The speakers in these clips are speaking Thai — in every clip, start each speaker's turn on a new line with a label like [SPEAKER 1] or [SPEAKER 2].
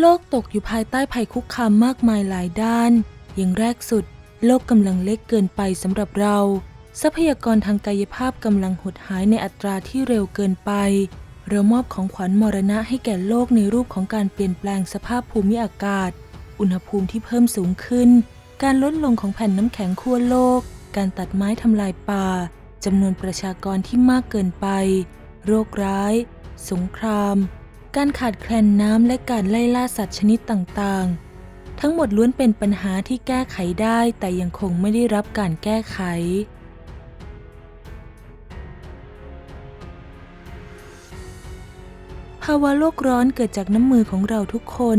[SPEAKER 1] โลกตกอยู่ภายใต้ภัยคุกคามมากมายหลายด้าน อย่างแรกสุด โลกกำลังเล็กเกินไปสำหรับเรา ทรัพยากรทางกายภาพกำลังหดหายในอัตราที่เร็วเกินไป เรามอบของขวัญมรณะให้แก่โลกในรูปของการเปลี่ยนแปลงสภาพภูมิอากาศ อุณหภูมิที่เพิ่มสูงขึ้น การลดลงของแผ่นน้ำแข็งขั้วโลก การตัดไม้ทำลายป่าจำนวนประชากรที่มากเกินไป โรคร้าย สงคราม การขาดแคลนน้ำและการไล่ล่าสัตว์ชนิดต่างๆ ทั้งหมดล้วนเป็นปัญหาที่แก้ไขได้แต่ยังคงไม่ได้รับการแก้ไข ภาวะโลกร้อนเกิดจากน้ำมือของเราทุกคน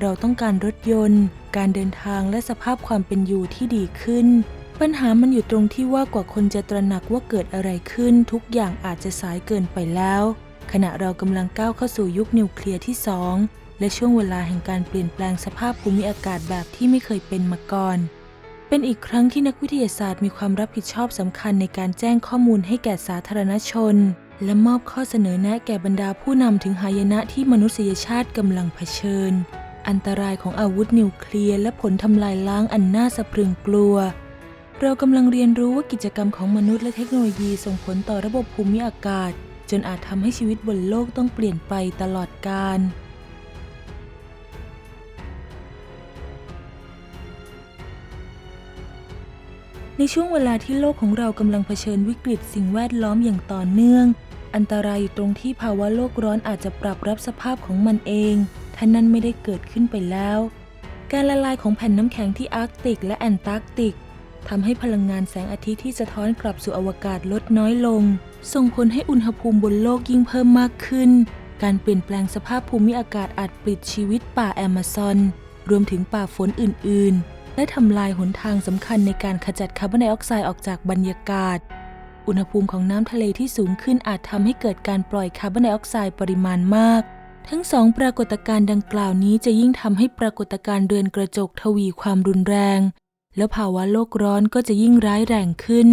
[SPEAKER 1] เราต้องการรถยนต์ การเดินทางและสภาพความเป็นอยู่ที่ดีขึ้น ปัญหามันอยู่ตรงที่ว่ากว่าคนจะตระหนักว่าเกิดอะไรขึ้น ทุกอย่างอาจจะสายเกินไปแล้ว ขณะเรากำลังก้าวเข้าสู่ยุคนิวเคลียร์ที่สองและช่วงเวลาแห่งการเปลี่ยนแปลงสภาพภูมิอากาศแบบที่ไม่เคยเป็นมาก่อน เป็นอีกครั้งที่นักวิทยาศาสตร์มีความรับผิดชอบสำคัญในการแจ้งข้อมูลให้แก่สาธารณชน และมอบข้อเสนอแนะแก่บรรดาผู้นำถึงหายนะที่มนุษยชาติกำลังเผชิญ อันตรายของอาวุธนิวเคลียร์และผลทำลายล้างอันน่าสะพรึงกลัวเรากำลังเรียนรู้ว่ากิจกรรมของมนุษย์และเทคโนโลยีส่งผลต่อระบบภูมิอากาศ จนอาจทำให้ชีวิตบนโลกต้องเปลี่ยนไปตลอดกาลในช่วงเวลาที่โลกของเรากำลังเผชิญวิกฤตสิ่งแวดล้อมอย่างต่อเนื่อง อันตรายอยู่ตรงที่ภาวะโลกร้อนอาจจะปรับรับสภาพของมันเองถ้านั้นไม่ได้เกิดขึ้นไปแล้ว การละลายของแผ่นน้ำแข็งที่อาร์กติกและแอนตาร์กติก ทำให้พลังงานแสงอาทิตย์ที่สะท้อนกลับสู่อวกาศลดน้อยลง ส่งผลให้อุณหภูมิบนโลกยิ่งเพิ่มมากขึ้น การเปลี่ยนแปลงสภาพภูมิอากาศอาจปลิดชีวิตป่าแอมะซอน รวมถึงป่าฝนอื่น ๆ และทำลายหนทางสำคัญในการขจัดคาร์บอนไดออกไซด์ออกจากบรรยากาศ อุณหภูมิของน้ำทะเลที่สูงขึ้นอาจทำให้เกิดการปล่อยคาร์บอนไดออกไซด์ปริมาณมากทั้งสองปรากฏการณ์ดังกล่าวนี้จะยิ่งทำให้ปรากฏการณ์เรือนกระจกทวีความรุนแรง แล้วภาวะโลกร้อนก็จะยิ่งร้ายแรงขึ้น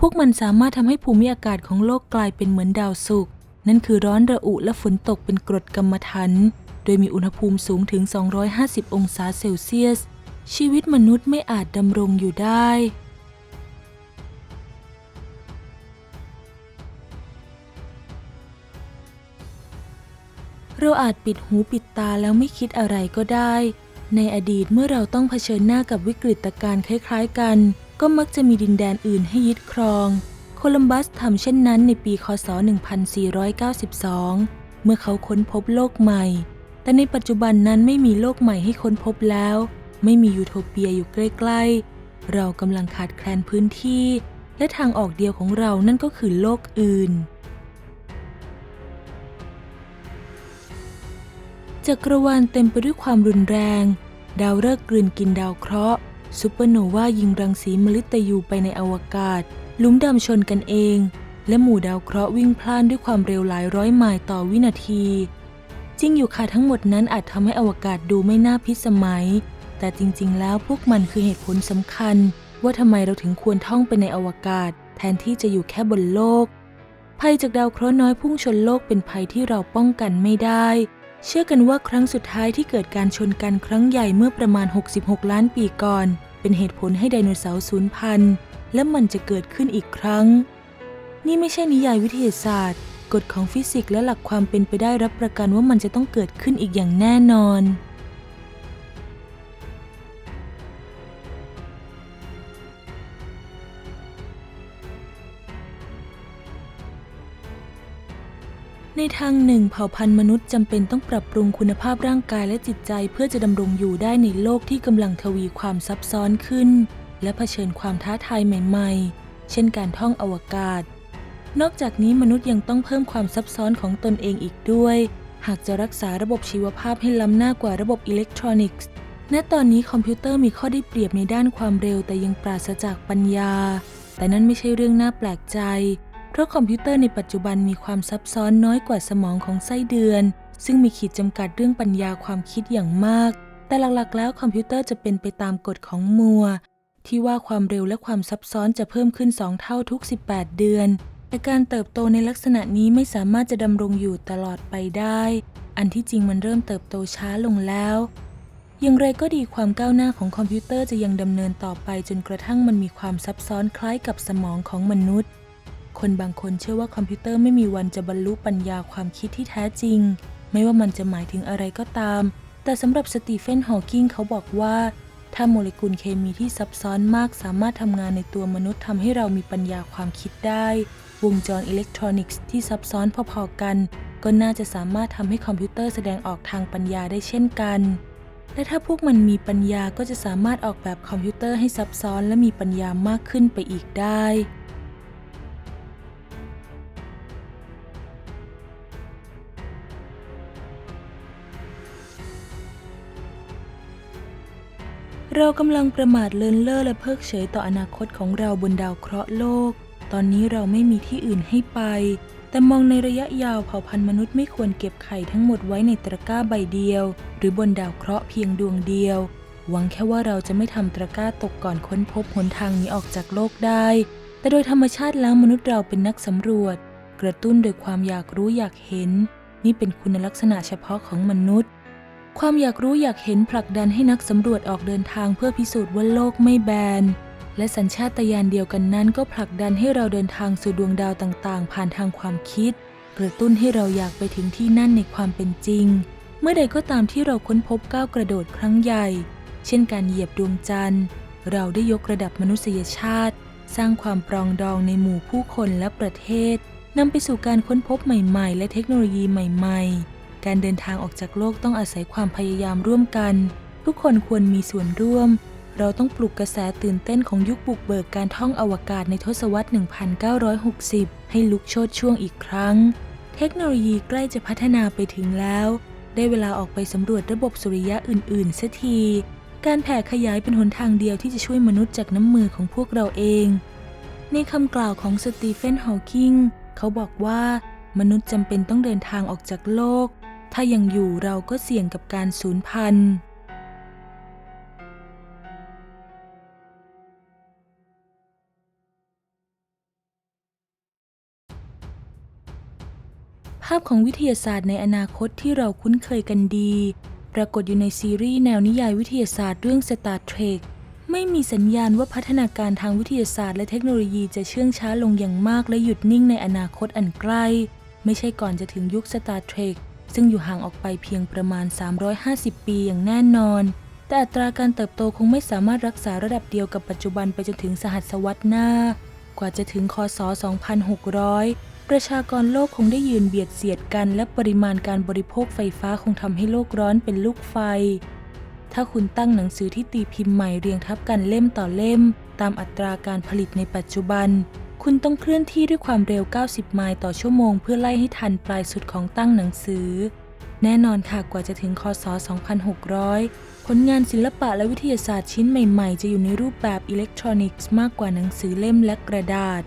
[SPEAKER 1] พวกมันสามารถทำให้ภูมิอากาศของโลกกลายเป็นเหมือนดาวศุกร์นั่นคือร้อนระอุและฝนตกเป็นกรดกัมมันถัน โดยมีอุณหภูมิสูงถึง 250 องศาเซลเซียส ชีวิตมนุษย์ไม่อาจดำรงอยู่ได้ เราอาจปิดหูปิดตาแล้วไม่คิดอะไรก็ได้ ในอดีตเมื่อเราต้องเผชิญหน้ากับวิกฤตการณ์คล้ายๆกัน ก็มักจะมีดินแดนอื่นให้ยึดครอง โคลัมบัสทำเช่นนั้นในปีคศ 1492 เมื่อเขาค้นพบโลกใหม่ แต่ในปัจจุบันนั้นไม่มีโลกใหม่ให้ค้นพบแล้ว ไม่มียูโทเปียอยู่ใกล้ๆ เรากำลังขาดแคลนพื้นที่ และทางออกเดียวของเรานั่นก็คือโลกอื่น จักรวาลเต็มไปด้วยความรุนแรง ดาวฤกษ์กลืนกินดาวเคราะห์ซูเปอร์โนวายิงรังสีมฤตยูไปในอวกาศ หลุมดำชนกันเอง และหมู่ดาวเคราะห์วิ่งพล่านด้วยความเร็วหลายร้อยไมล์ต่อวินาที จริงอยู่ค่ะทั้งหมดนั้นอาจทำให้อวกาศดูไม่น่าพิสมัย แต่จริงๆ แล้วพวกมันคือเหตุผลสำคัญ ว่าทำไมเราถึงควรท่องไปในอวกาศ แทนที่จะอยู่แค่บนโลก ภัยจากดาวเคราะห์น้อยพุ่งชนโลกเป็นภัยที่เราป้องกันไม่ได้ เชื่อกันว่าครั้งสุดท้ายที่เกิดการชนกันครั้งใหญ่เมื่อประมาณ 66 ล้านปีก่อน เป็นเหตุผลให้ไดโนเสาร์สูญพันธุ์ และมันจะเกิดขึ้นอีกครั้ง นี่ไม่ใช่นิยายวิทยาศาสตร์ กฎของฟิสิกส์และหลักความเป็นไปได้รับประกันว่ามันจะต้องเกิดขึ้นอีกอย่างแน่นอน ในทางหนึ่งเผ่าพันธุ์มนุษย์จำเป็นต้องปรับปรุงคุณภาพร่างกายและจิตใจเพื่อจะดำรงอยู่ได้ในโลกที่กำลังทวีความซับซ้อนขึ้น และเผชิญความท้าทายใหม่ๆ เช่นการท่องอวกาศ นอกจากนี้มนุษย์ยังต้องเพิ่มความซับซ้อนของตนเองอีกด้วย หากจะรักษาระบบชีวภาพให้ล้ำหน้ากว่าระบบอิเล็กทรอนิกส์ ณ ตอนนี้คอมพิวเตอร์มีข้อได้เปรียบในด้านความเร็วแต่ยังปราศจากปัญญา แต่นั่นไม่ใช่เรื่องน่าแปลกใจเราะคอมพิวเตอร์ในปัจจุบันมีความซับซ้อนน้อยกว่าสมองของไส้เดือน ซึ่งมีขีดจำกัดเรื่องปัญญาความคิดอย่างมาก แต่หลักๆ แล้วคอมพิวเตอร์จะเป็นไปตามกฎของมัว ที่ว่าความเร็วและความซับซ้อนจะเพิ่มขึ้น 2 เท่าทุก 18 เดือนแต่การเติบโตในลักษณะนี้ไม่สามารถจะดำรงอยู่ตลอดไปได้ อันที่จริงมันเริ่มเติบโตช้าลงแล้ว อย่างไรก็ดีความก้าวหน้าของคอมพิวเตอร์จะยังดำเนินต่อไปจนกระทั่งมันมีความซับซ้อนคล้ายกับสมองของมนุษย์ คนบางคนเชื่อว่าคอมพิวเตอร์ไม่มีวันจะบรรลุปัญญาความคิดที่แท้จริง ไม่ว่ามันจะหมายถึงอะไรก็ตาม แต่สำหรับสตีเฟน ฮอว์กิงเขาบอกว่า ถ้าโมเลกุลเคมีที่ซับซ้อนมากสามารถทำงานในตัวมนุษย์ทำให้เรามีปัญญาความคิดได้ วงจรอิเล็กทรอนิกส์ที่ซับซ้อนพอๆกัน ก็น่าจะสามารถทำให้คอมพิวเตอร์แสดงออกทางปัญญาได้เช่นกันและถ้าพวกมันมีปัญญาก็จะสามารถออกแบบคอมพิวเตอร์ให้ซับซ้อนและมีปัญญามากขึ้นไปอีกได้ เรากำลังประมาทเลินเล่อและเพิกเฉยต่ออนาคตของเราบนดาวเคราะห์โลก ตอนนี้เราไม่มีที่อื่นให้ไป แต่มองในระยะยาวเผ่าพันธุ์มนุษย์ไม่ควรเก็บไข่ทั้งหมดไว้ในตะกร้าใบเดียว หรือบนดาวเคราะห์เพียงดวงเดียว หวังแค่ว่าเราจะไม่ทำตะกร้าตกก่อนค้นพบหนทางนี้ออกจากโลกได้ แต่โดยธรรมชาติแล้วมนุษย์เราเป็นนักสำรวจ กระตุ้นโดยความอยากรู้อยากเห็น นี่เป็นคุณลักษณะเฉพาะของมนุษย์ ความอยากรู้อยากเห็นผลักดันให้นักสำรวจออกเดินทางเพื่อพิสูจน์ว่าโลกไม่แบน และสัญชาตญาณเดียวกันนั้นก็ผลักดันให้เราเดินทางสู่ดวงดาวต่างๆ ผ่านทางความคิด กระตุ้นให้เราอยากไปถึงที่นั่นในความเป็นจริง เมื่อใดก็ตามที่เราค้นพบก้าวกระโดดครั้งใหญ่ เช่นการเหยียบดวงจันทร์ เราได้ยกระดับมนุษยชาติ สร้างความปรองดองในหมู่ผู้คนและประเทศนำไปสู่การค้นพบใหม่ ๆ และเทคโนโลยีใหม่ ๆ การเดินทางออกจากโลกต้องอาศัยความพยายามร่วมกัน ทุกคนควรมีส่วนร่วม เราต้องปลุกกระแสตื่นเต้นของยุคบุกเบิกการท่องอวกาศในทศวรรษ 1960 ให้ลุกโชดช่วงอีกครั้ง เทคโนโลยีใกล้จะพัฒนาไปถึงแล้ว ได้เวลาออกไปสำรวจระบบสุริยะอื่นๆเสียทีการแผ่ขยายเป็นหนทางเดียวที่จะช่วยมนุษย์จากน้ำมือของพวกเราเอง ในคำกล่าวของสตีเฟนฮอว์กิงเขาบอกว่ามนุษย์จำเป็นต้องเดินทางออกจากโลก ถ้ายังอยู่เราก็เสี่ยงกับการสูญพันธุ์ ภาพของวิทยาศาสตร์ในอนาคตที่เราคุ้นเคยกันดี ปรากฏอยู่ในซีรีส์แนวนิยายวิทยาศาสตร์เรื่อง Star Trek ไม่มีสัญญาณว่าพัฒนาการทางวิทยาศาสตร์และเทคโนโลยีจะเชื่องช้าลงอย่างมากและหยุดนิ่งในอนาคตอันใกล้ ไม่ใช่ก่อนจะถึงยุค Star Trek ซึ่งอยู่ห่างออกไปเพียงประมาณ 350 ปีอย่างแน่นอน แต่อัตราการเติบโตคงไม่สามารถรักษาระดับเดียวกับปัจจุบันไปจนถึงสหัสวรรษหน้า กว่าจะถึงคศ 2600 ประชากรโลกคงได้ยืนเบียดเสียดกัน และปริมาณการบริโภคไฟฟ้าคงทำให้โลกร้อนเป็นลูกไฟ ถ้าคุณตั้งหนังสือที่ตีพิมพ์ใหม่เรียงทับกันเล่มต่อเล่ม ตามอัตราการผลิตในปัจจุบัน คุณต้องเคลื่อนที่ด้วยความเร็ว 90 ไมล์ต่อชั่วโมง เพื่อไล่ให้ทันปลายสุดของตั้งหนังสือ แน่นอนค่ะกว่าจะถึงคศ 2600 ผลงานศิลปะและวิทยาศาสตร์ชิ้นใหม่ๆ จะอยู่ในรูปแบบอิเล็กทรอนิกส์มากกว่าหนังสือเล่มและกระดาษ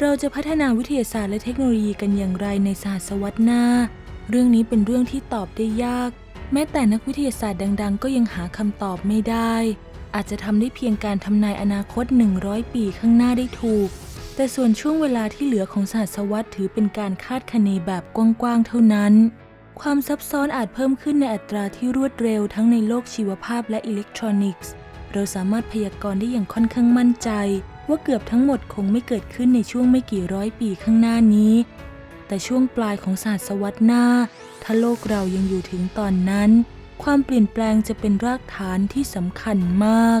[SPEAKER 1] เราจะพัฒนาวิทยาศาสตร์และเทคโนโลยีกันอย่างไรในศตวรรษหน้า เรื่องนี้เป็นเรื่องที่ตอบได้ยาก แม้แต่นักวิทยาศาสตร์ดัง ๆ ก็ยังหาคำตอบไม่ได้ อาจจะทำได้เพียงการทำนายอนาคต 100 ปีข้างหน้าได้ถูก แต่ส่วนช่วงเวลาที่เหลือของศตวรรษถือเป็นการคาดคะเนแบบกว้างๆเท่านั้น ความซับซ้อนอาจเพิ่มขึ้นในอัตราที่รวดเร็วทั้งในโลกชีวภาพและอิเล็กทรอนิกส์ เราสามารถพยากรณ์ได้อย่างค่อนข้างมั่นใจ ว่าเกือบทั้งหมดคงไม่เกิดขึ้นในช่วงไม่กี่ร้อยปีข้างหน้านี้ แต่ช่วงปลายของศตวรรษหน้า ถ้าโลกเรายังอยู่ถึงตอนนั้น ความเปลี่ยนแปลงจะเป็นรากฐานที่สำคัญมาก